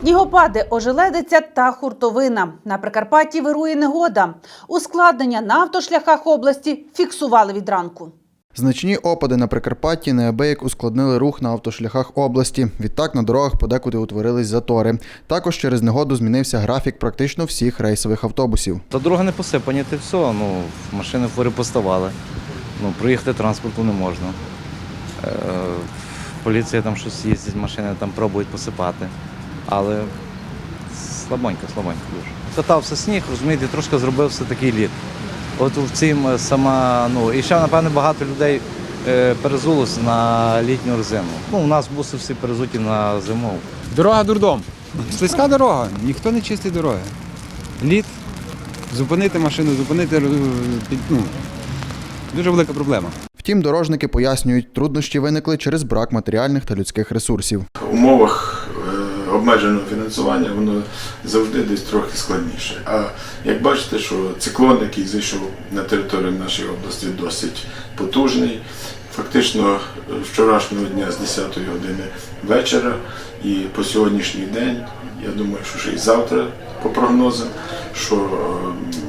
Снігопади, ожеледиця та хуртовина. На Прикарпатті вирує негода. Ускладнення на автошляхах області фіксували від ранку. Значні опади на Прикарпатті неабияк ускладнили рух на автошляхах області. Відтак на дорогах подекуди утворились затори. Також через негоду змінився графік практично всіх рейсових автобусів. Та дороги не посипані, ти все. Ну, машини фури поставали. Ну, проїхати транспорту не можна. Е, поліція там щось їздить, машини там пробують посипати. Але слабонько, слабонько дуже. Катався сніг, розумієте, трошки зробився такий лід. От в цим е, сама, ну, і ще, напевно, багато людей е, перезулося на літню резину. Ну, у нас буси всі перезуті на зимову. Дорога дурдом. Слизька дорога, ніхто не чистить дороги. Лід, зупинити машину, зупинити е, ну, дуже велика проблема. Втім, дорожники пояснюють, труднощі виникли через брак матеріальних та людських ресурсів. В умовах обмеженого фінансування воно завжди десь трохи складніше. А як бачите, що циклон, який зайшов на територію нашої області, досить потужний. Фактично вчорашнього дня з 10 години вечора і по сьогоднішній день, я думаю, що ще й завтра по прогнозам, що е,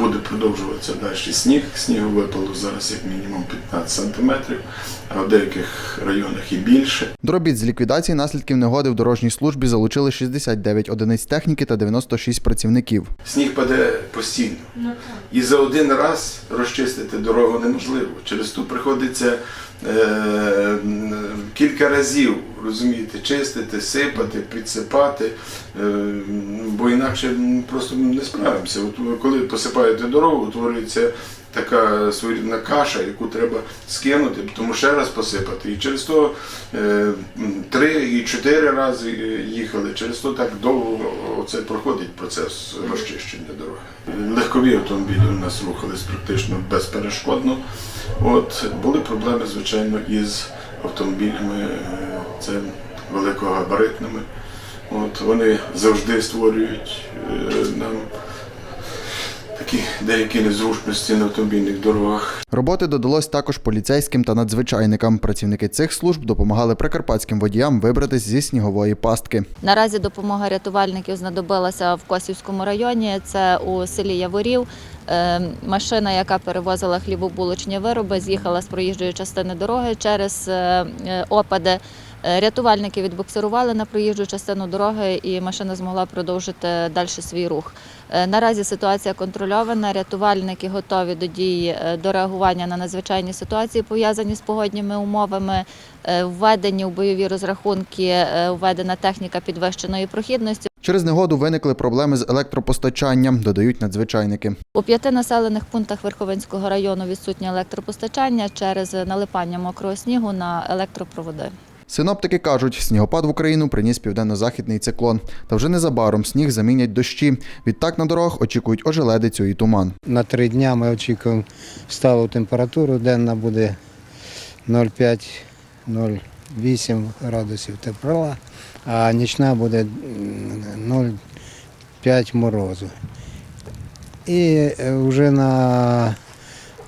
буде продовжуватися далі сніг. Снігу випало зараз як мінімум 15 сантиметрів, а в деяких районах і більше. До робіт з ліквідації наслідків негоди в дорожній службі залучили 69 одиниць техніки та 96 працівників. Сніг паде постійно. І за один раз розчистити дорогу неможливо. Через то приходиться е, кілька разів розумієте, чистити, сипати, підсипати, е, бо інакше просто не справимося. От коли посипаєте дорогу, утворюється така своєрідна каша, яку треба скинути, тому ще раз посипати. І через то е, три і чотири рази е, їхали. Через то так довго оце проходить процес розчищення дороги. Легкові автомобілі у нас рухались практично безперешкодно. От були проблеми, звичайно, із автомобілями, е, це великогабаритними. От вони завжди створюють е, нам такі деякі незручності на автомобільних дорогах. Роботи додалось також поліцейським та надзвичайникам. Працівники цих служб допомагали прикарпатським водіям вибратись зі снігової пастки. Наразі допомога рятувальників знадобилася в Косівському районі. Це у селі Яворів. Е, Машина, яка перевозила хлібобулочні вироби, з'їхала з проїжджої частини дороги через е, е, опади. Е, Рятувальники відбуксирували на проїжджу частину дороги, і машина змогла продовжити далі свій рух. Е, Наразі ситуація контрольована. Рятувальники готові до дії е, до реагування на надзвичайні ситуації, пов'язані з погодніми умовами. Введені у бойові розрахунки, введена техніка підвищеної прохідності. Через негоду виникли проблеми з електропостачанням, додають надзвичайники. У п'яти населених пунктах Верховинського району відсутнє електропостачання через налипання мокрого снігу на електропроводи. Синоптики кажуть, снігопад в Україну приніс південно-західний циклон. Та вже незабаром сніг замінять дощі. Відтак на дорогах очікують ожеледицю і туман. На три дня ми очікуємо сталу температуру. Денна буде 0,5-0,8 градусів тепла, а нічна буде 0,5 морозу. І е, вже на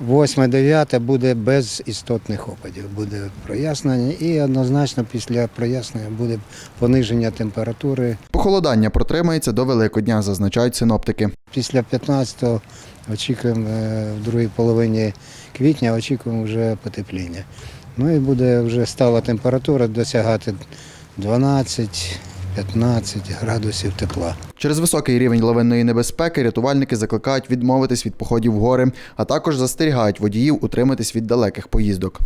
8-9 буде без істотних опадів, буде прояснення і однозначно після прояснення буде пониження температури. Похолодання протримається до Великодня, зазначають синоптики. Після 15-го очікуємо е, в другій половині квітня, очікуємо вже потепління. Ну і буде вже стала температура досягати 12-15 градусів тепла. Через високий рівень лавинної небезпеки рятувальники закликають відмовитись від походів в гори, а також застерігають водіїв утриматись від далеких поїздок.